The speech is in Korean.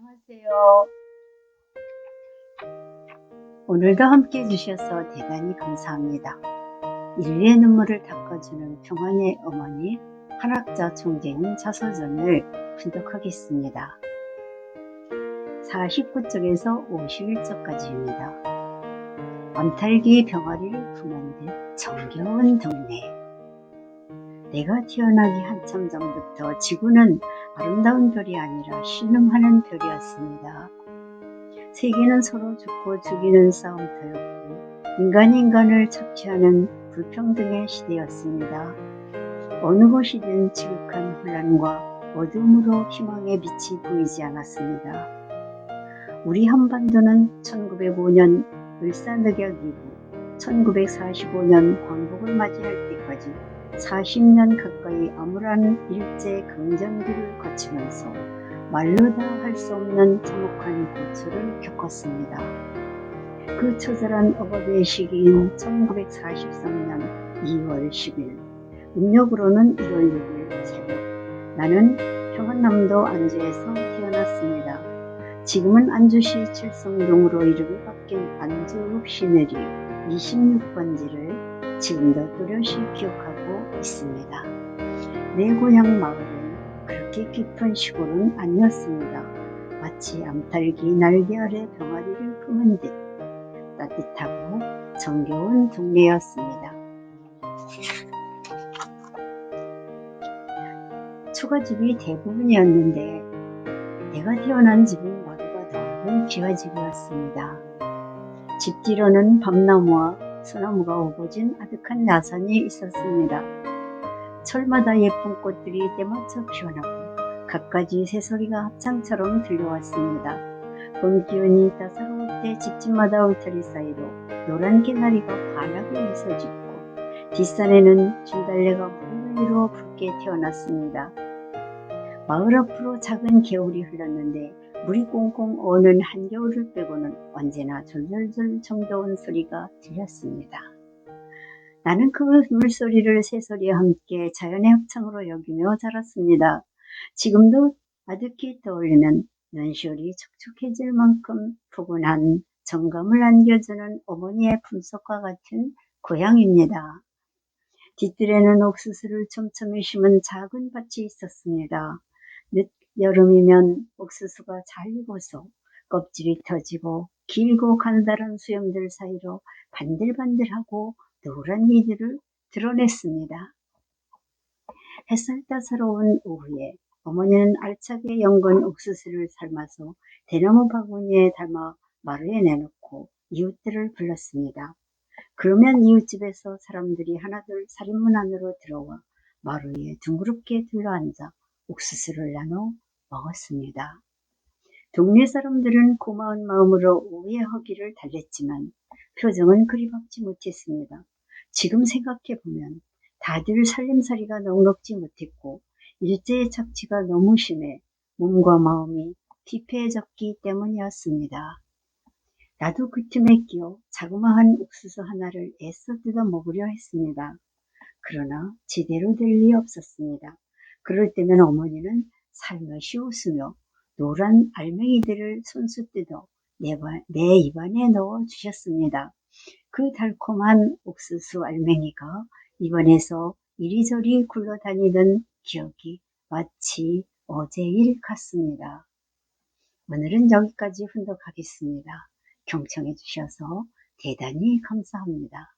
안녕하세요. 오늘도 함께 해주셔서 대단히 감사합니다. 인류의 눈물을 닦아주는 평안의 어머니 한학자 총재님 자서전을 분독하겠습니다. 49쪽에서 51쪽까지입니다. 암탈기 병아리를 품은 듯 정겨운 동네 내가 태어나기 한참 전부터 지구는 아름다운 별이 아니라 신음하는 별이었습니다. 세계는 서로 죽고 죽이는 싸움터였고 인간이 인간을 착취하는 불평등의 시대였습니다. 어느 곳이든 지극한 혼란과 어둠으로 희망의 빛이 보이지 않았습니다. 우리 한반도는 1905년 을사늑약 이후 1945년 광복을 맞이할 때까지 40년 가까이 암울한 일제 강점기를 거치면서 말로 다 할 수 없는 참혹한 고초를 겪었습니다. 그 처절한 억압의 시기인 1943년 2월 10일, 음력으로는 1월 6일 새벽, 나는 평안남도 안주에서 태어났습니다. 지금은 안주시 칠성동으로 이름이 바뀐 안주 시내리 26번지를 지금도 또렷이 기억하고 있습니다. 내 고향 마을은 그렇게 깊은 시골은 아니었습니다. 마치 암탉이 날개 아래 병아리를 품은 듯 따뜻하고 정겨운 동네였습니다. 초가집이 대부분이었는데 내가 태어난 집은 모두가 넓은 귀화집이었습니다. 집 뒤로는 밤나무와 소나무가 오고진 아득한 나선이 있었습니다. 철마다 예쁜 꽃들이 때맞춰 피어나고 갖가지 새소리가 합창처럼 들려왔습니다. 봄 기운이 따사로울 때 집집마다 울타리 사이로 노란 개나리가 환하게 미소짓고 뒷산에는 줄달래가 무리를 이루어 붉게 태어났습니다. 마을 앞으로 작은 개울이 흘렀는데 물이 꽁꽁 오는 한겨울을 빼고는 언제나 졸졸졸 정겨운 소리가 들렸습니다. 나는 그 물소리를 새소리와 함께 자연의 합창으로 여기며 자랐습니다. 지금도 아득히 떠올리면 눈시울이 촉촉해질 만큼 푸근한 정감을 안겨주는 어머니의 품속과 같은 고향입니다. 뒷뜰에는 옥수수를 촘촘히 심은 작은 밭이 있었습니다. 늦 여름이면 옥수수가 잘 익어서 껍질이 터지고 길고 가느다란 수염들 사이로 반들반들하고 노란 미들을 드러냈습니다. 햇살 따사로운 오후에 어머니는 알차게 연근 옥수수를 삶아서 대나무 바구니에 담아 마루에 내놓고 이웃들을 불렀습니다. 그러면 이웃집에서 사람들이 하나둘 살인문 안으로 들어와 마루에 둥그렇게 둘러앉아 옥수수를 나눠 먹었습니다. 동네 사람들은 고마운 마음으로 오후의 허기를 달랬지만 표정은 그리 밝지 못했습니다. 지금 생각해 보면 다들 살림살이가 넉넉지 못했고 일제의 착취가 너무 심해 몸과 마음이 피폐해졌기 때문이었습니다. 나도 그 틈에 끼어 자그마한 옥수수 하나를 애써 뜯어 먹으려 했습니다. 그러나 제대로 될 리 없었습니다. 그럴 때면 어머니는 살며시 웃으며 노란 알맹이들을 손수 뜯어 내, 내 입안에 넣어 주셨습니다. 그 달콤한 옥수수 알맹이가 입안에서 이리저리 굴러다니던 기억이 마치 어제 일 같습니다. 오늘은 여기까지 훈독하겠습니다. 경청해 주셔서 대단히 감사합니다.